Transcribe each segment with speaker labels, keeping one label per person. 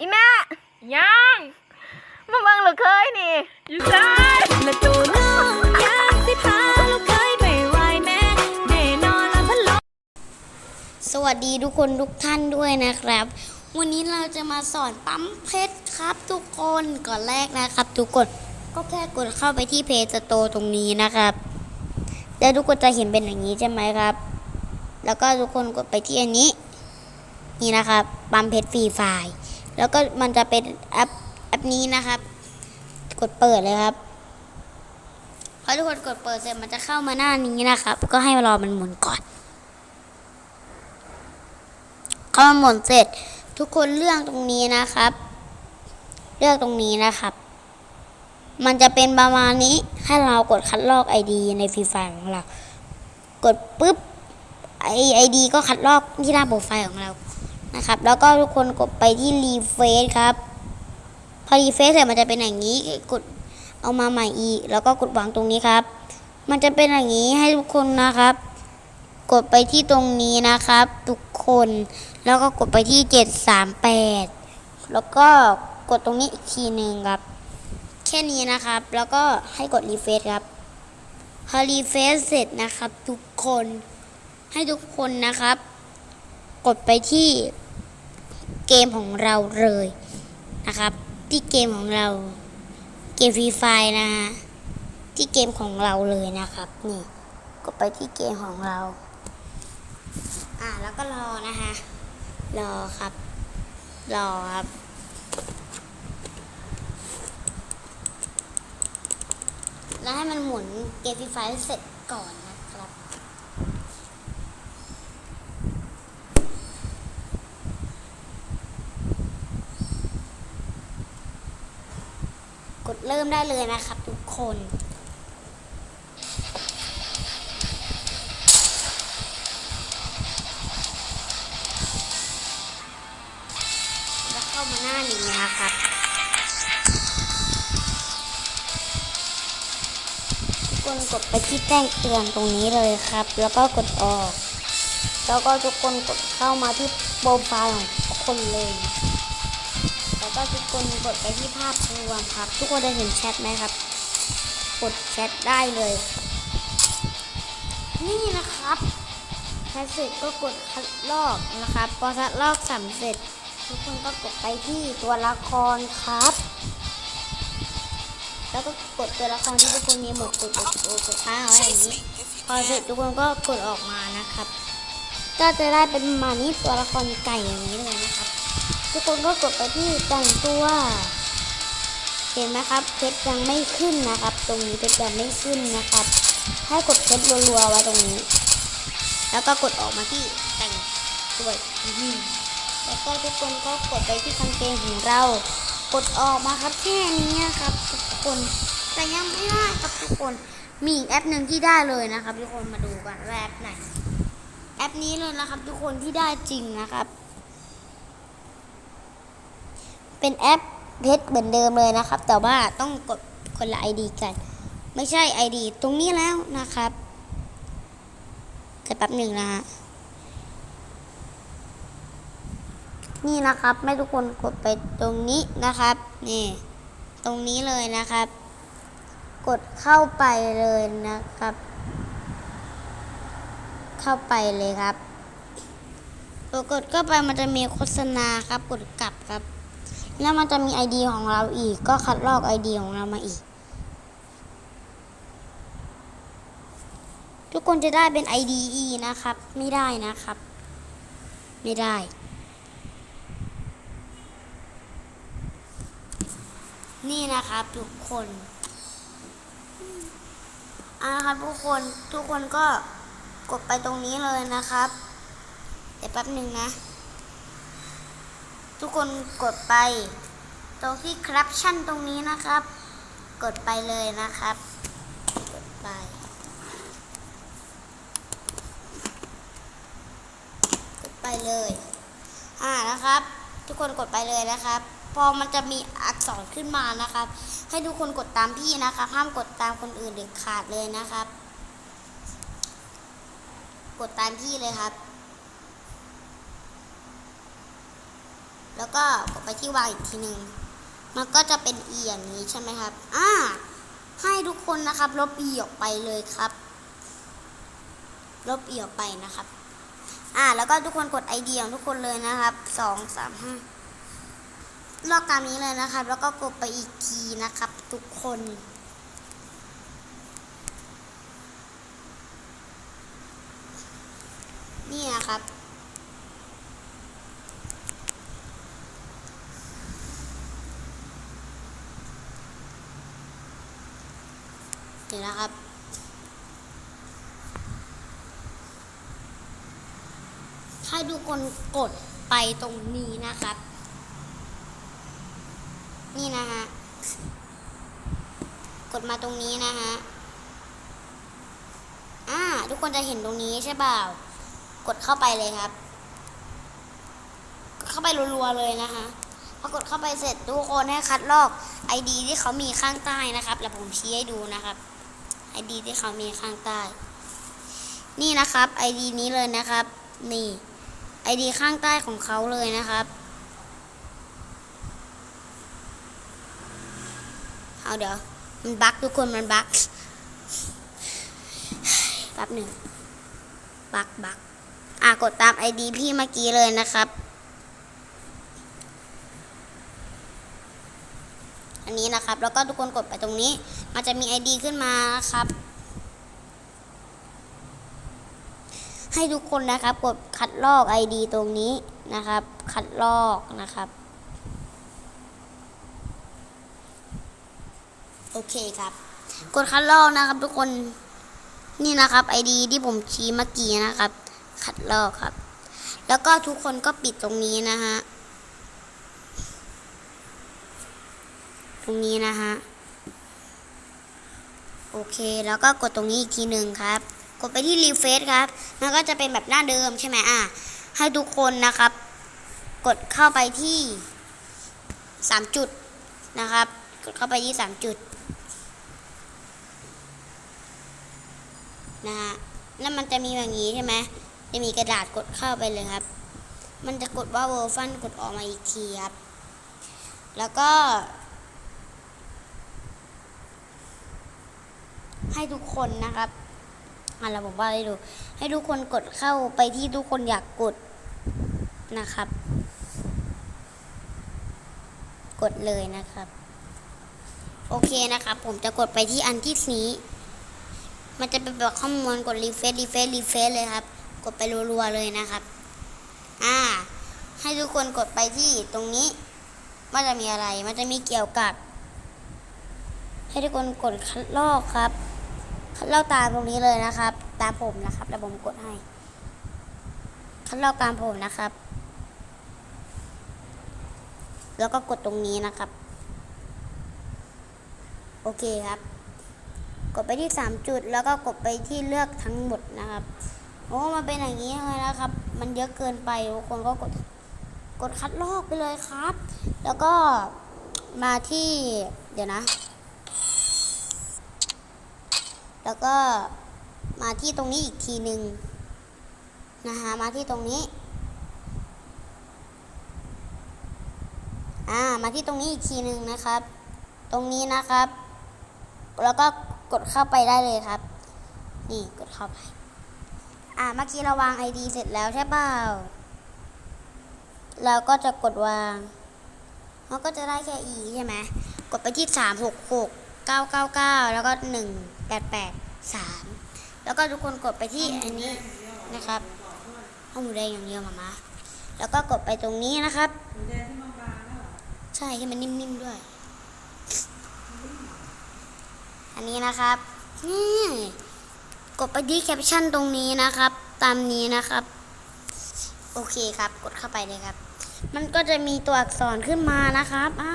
Speaker 1: อีแม่
Speaker 2: ยัง
Speaker 1: มาเบิ่งหรือเคยนี่
Speaker 2: อยู่ซ้าย
Speaker 3: และตัวน้องอยากสิพาลูกเคยไปไหวแม่แน่นอนละพันลม
Speaker 4: สวัสดีทุกคนทุกท่านด้วยนะครับ วันนี้เราจะมาสอนปั๊มเพชรครับทุกคนก่อนแรกนะครับ ทุกคนก็แค่กดเข้าไปที่เพจสโตตรงนี้นะครับ แล้วทุกคนจะเห็นเป็นอย่างนี้ใช่ไหมครับ แล้วก็ทุกคนกดไปที่อันนี้ นี่นะครับปั๊มเพชรฟรีไฟล์ แล้วก็มันจะเป็นแอปแอปนี้นะครับ กดเปิดเลยครับพอทุกคนกดเปิดเสร็จมันจะเข้ามาหน้านี้นะครับ ก็ให้รอมันหมุนก่อนเข้ามาหมุนเสร็จ ทุกคนเลือกตรงนี้นะครับ เลือกตรงนี้นะครับ มันจะเป็นประมาณนี้ให้เรากดคัดลอก ID ในฟรีไฟล์ของเรา กดปุ๊บไอไอดีก็คัดลอกที่หน้าโปรไฟล์ของเรา นะครับ แล้วก็ทุกคนกดไปที่รีเฟซครับ พอรีเฟซเสร็จมันจะเป็นอย่างนี้กดเอามาใหม่อีก แล้วก็กดวางตรงนี้ครับ มันจะเป็นอย่างนี้ให้ทุกคนนะครับ กดไปที่ตรงนี้นะครับ ทุกคนแล้วก็กดไปที่ 738 แล้วก็กดตรงนี้อีกทีหนึ่งครับ แค่นี้นะครับ แล้วก็ให้กดรีเฟซครับพอรีเฟซเสร็จนะครับ ทุกคนให้ทุกคนนะครับ กดไปที่ มของเราเลยนะครับ ที่เกมของเราเกมฟรีไฟนะฮะที่เกมของเราเลยนะครับ นี่กดไปที่เกมของเรา อ่าแล้วก็รอนะคะรอครับ รอครับแล้วให้มันหมุนเกมฟรีไฟเสร็จก่อนนะครับ กดเริ่ มได้เลยนะครับทุกคนแล้วเข้ามาหน้านี้นะครับทุกคนกดไปที่แจ้งเตือนตรงนี้เลยครับ แล้วก็กดออก แล้วก็ทุกคนกดเข้ามาที่โปรไฟล์ของคนเลย ก็ทุกคนกดไปที่ภาพรวมครับ ทุกคนได้เห็นแชทไหมครับ กดแชทได้เลย นี่นะครับแชทเสร็จก็กดคัดลอกนะครับพอคัดลอกสำเร็จ ทุกคนก็กดไปที่ตัวละครครับ แล้วก็กดตัวละครที่ทุกคนมีหมดกดกดกดกดค้างเอาไว้อย่างนี้พอเสร็จทุกคนก็กดออกมานะครับ ก็จะได้เป็นประมาณนี้ตัวละครไก่อย่างนี้เลยนะครับ ทุกคนก็กดไปที่แต่งตัว เห็นไหมครับเพชรยังไม่ขึ้นนะครับ ตรงนี้เพชรยังไม่ขึ้นนะครับ ให้กดเพชรรัวๆไว้ตรงนี้ แล้วก็กดออกมาที่แต่งตัวอีกทีแล้วก็ทุกคนก็กดไปที่กางเกงของเรา กดออกมาครับแค่นี้ครับ ทุกคนแต่ยังไม่ได้ครับทุกคนมีอีกแอปหนึ่งที่ได้เลยนะครับ ทุกคนมาดูกันแอปไหนแอปนี้เลยนะครับ ทุกคนที่ได้จริงนะครับ เป็นแอปเพชรเหมือนเดิมเลยนะครับ แต่ว่าต้องกดคนละ ID กัน ไม่ใช่ ID ตรงนี้แล้วนะครับแต่แป๊บหนึ่งนะฮะนี่นะครับให้ทุกคนกดไปตรงนี้นะครับ นี่ ตรงนี้เลยนะครับ กดเข้าไปเลยนะครับ เข้าไปเลยครับกดเข้าไปมันจะมีโฆษณาครับ กดกลับครับ แล้วมันจะมี ID ของเราอีก ก็คัดลอก ID ของเรามาอีก ทุกคนจะได้เป็น IDE นะครับ ไม่ได้นะครับ ไม่ได้ นี่นะครับทุกคนอ่านะครับทุกคนทุกคนก็กดไปตรงนี้เลยนะครับ เดี๋ยวแป๊บหนึ่งนะ ทุกคนกดไป ตรงที่ครับชั่นตรงนี้นะครับ กดไปเลยนะครับ กดไป กดไปเลยอ่านะครับ ทุกคนกดไปเลยนะครับ พอมันจะมีอักษรขึ้นมานะครับ ให้ทุกคนกดตามพี่นะครับ ห้ามกดตามคนอื่นเด็ดขาดเลยนะครับ กดตามพี่เลยครับ แล้วก็กดไปที่วางอีกทีหนึ่งมันก็จะเป็นอีอย่างนี้ใช่ไหมครับอ่าให้ทุกคนนะครับ ลบอีออกไปเลยครับ ลบอีออกไปนะครับ อ่า แล้วก็ทุกคนกดไอเดียของทุกคนเลยนะครับสองสามห้าลอกตามนี้เลยนะครับ แล้วก็กดไปอีกทีนะครับ ทุกคนนี่นะครับ เดี๋ยวนะครับ ให้ทุกคนกดไปตรงนี้นะครับ นี่นะฮะ กดมาตรงนี้นะฮะ อ่า ทุกคนจะเห็นตรงนี้ใช่เปล่า กดเข้าไปเลยครับกดเข้าไปรัวๆเลยนะคะพอกดเข้าไปเสร็จทุกคนให้คัดลอก ID ที่เขามีข้างใต้นะครับ แล้วผมชี้ให้ดูนะครับ ID ที่เขามีข้างใต้ นี่นะครับ ID นี้เลยนะครับ นี่ ID ข้างใต้ของเขาเลยนะครับเอาเดี๋ยวมันบั๊กทุกคนมันบั๊กแป๊บหนึ่งบั๊กบั๊กอะกดตาม ID พี่เมื่อกี้เลยนะครับ อั นนี้นะครับ แล้วก็ทุกคนกดไปตรงนี้ มันจะมี ID ขึ้นมาครับ ให้ทุกคนนะครับกดคัดลอก ID ตรงนี้นะครับ คัดลอกนะครับ โอเคครับ กดคัดลอกนะครับ ทุกคนนี่นะครับ ID ที่ผมชี้เมื่อกี้นะครับ คัดลอกครับ แล้วก็ทุกคนก็ปิดตรงนี้นะฮะ ตรงนี้นะฮะ โอเคแล้วก็กดตรงนี้อีกทีหนึ่งครับ กดไปที่รีเฟซครับมันก็จะเป็นแบบหน้าเดิมใช่ไหมอะ ให้ทุกคนนะครับ กดเข้าไปที่สามจุดนะครับ กดเข้าไปที่สามจุดนะฮะแล้วมันจะมีแบบนี้ใช่ไหมจะมีกระดาษกดเข้าไปเลยครับ มันจะกดว่าเวอร์ฟันกดออกมาอีกทีครับ แล้วก็ ให้ทุกคนนะครับอะเราบอกว่าให้ดู ให้ทุกคนกดเข้าไปที่ทุกคนอยากกดนะครับ กดเลยนะครับ โอเคนะครับ ผมจะกดไปที่อันที่นี้ มันจะเป็นแบบข้อมูลกดรีเฟซรีเฟซรีเฟซเลยครับ กดไปรัวๆเลยนะครับ อ่า ให้ทุกคนกดไปที่ตรงนี้ว่าจะมีอะไร มันจะมีเกี่ยวกับ ให้ทุกคนกดคัดลอกครับ คัดลอกตามตรงนี้เลยนะครับ ตามผมนะครับแล้วผมกดให้คัดลอกตามผมนะครับ แล้วก็กดตรงนี้นะครับ โอเคครับ กดไปที่ 3 จุด แล้วก็กดไปที่เลือกทั้งหมดนะครับโอ้มันเป็นอย่างนี้เลยนะครับ มันเยอะเกินไปทุกคนก็กดกดคัดลอกไปเลยครับ แล้วก็มาที่เดี๋ยวนะ แล้วก็มาที่ตรงนี้อีกทีหนึ่งนะคะมาที่ตรงนี้ อ่า มาที่ตรงนี้อีกทีหนึ่งนะครับ ตรงนี้นะครับ แล้วก็กดเข้าไปได้เลยครับ นี่กดเข้าไป อ่า เมื่อกี้เราวาง ID เสร็จแล้วใช่เปล่าเราก็จะกดวางมันก็จะได้แค่ e ใช่ไหม กดไปที่สามหกหกเก้าเก้าเก้าแล้วก็หนึ่ง แปดแปดสามแล้วก็ทุกคนกดไปที่อันนี้นะครับห้องหมูแดงอย่างเดียวมามาแล้วก็กดไปตรงนี้นะครับใช่ที่มันนิ่มๆด้วย อันนี้นะครับนี่กดไปที่แคปชั่นตรงนี้นะครับ ตามนี้นะครับ โอเคครับ กดเข้าไปเลยครับ มันก็จะมีตัวอักษรขึ้นมานะครับอ่า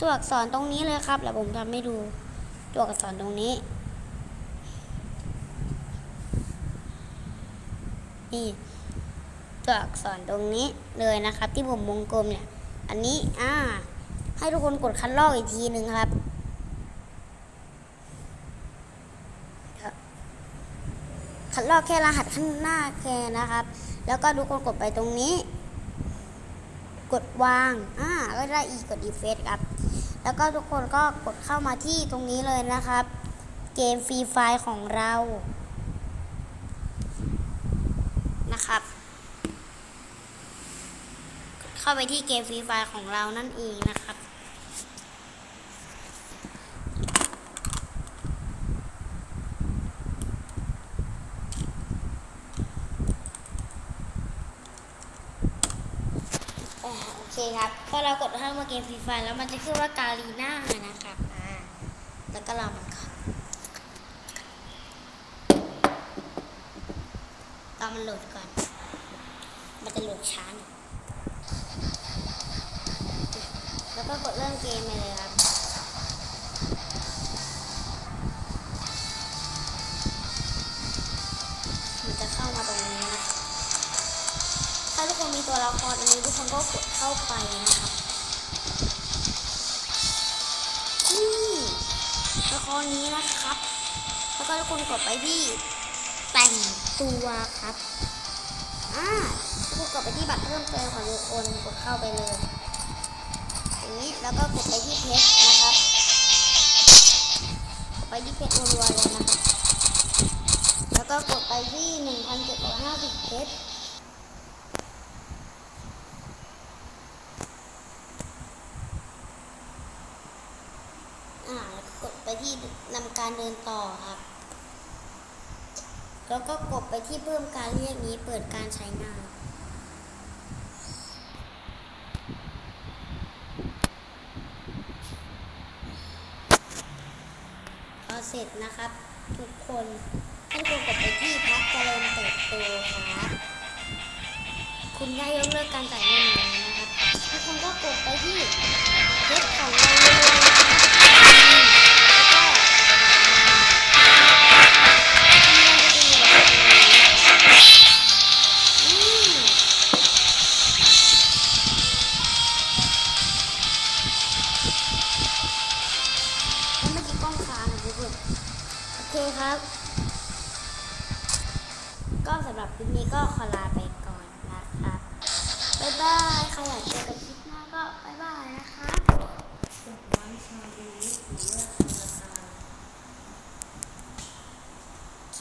Speaker 4: ตัวอักษรตรงนี้เลยครับแล้วผมทำให้ดู ตัวอักษรตรงนี้ นี่ ตัวอักษรตรงนี้เลยนะครับ ที่ผมวงกลมเนี่ย อันนี้อ่า ให้ทุกคนกดคัดลอกอีกทีหนึ่งครับคัดลอกแค่รหัสข้างหน้าแค่นะครับ แล้วก็ทุกคนกดไปตรงนี้ กดวาง อ่า ก็ได้อีกดอีเฟสครับ แล้วก็ทุกคนก็กดเข้ามาที่ตรงนี้เลยนะครับ เกมฟรีไฟล์ของเรานะครับ เข้าไปที่เกมฟรีไฟล์ของเรานั่นเองนะครับ อ่าโอเคครับพอ เรากดเข้ามาเกมฟรีไฟแล้วมันจะขึ้นว่ากาลีน่านะครับอ่าแล้วก็เรามันครับตอนมันโหลดก่อน มันจะโหลดช้าหน่อยแล้วก็กดเริ่มเกมไปเลยครับมันจะเข้ามาตรงนี้นะถ้าทุกคนมีตัวละครอันนี้ทุกคนก็กดเข้าไปนะครับ ละครนี้นะครับ แล้วก็ทุกคนกดไปที่แต่งตัวครับอ่าทุกคนกดไปที่บัตรเพิ่มเติมของทุกคนกดเข้าไปเลยอย่างนี้แล้วก็กดไปที่เพชรนะครับกดไปที่เพชรรัวๆเลยนะครับ แล้วก็กดไปที่1,750เพชรอ่าแล้วก็กดไปที่นำการเดินต่อครับ แล้วก็กดไปที่เพิ่มการเรียกนี้เปิดการใช้งาน พอเสร็จนะครับ ทุกคนให้ทุกคนกดไปที่พักเจริญเติบโตครับคุณได้ยกเลิกการจ่ายเงินหนึ่งนะครับทุกคนก็กดไปที่เพจของเราเลย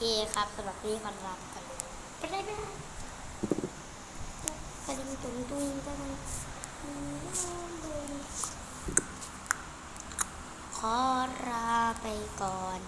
Speaker 4: เคครับสำหรับนี้ขอลาไปก่อนเลยบ๊ายบายกระดิ่งตุ้งตุ้งกระดิ่งขอลาไปก่อน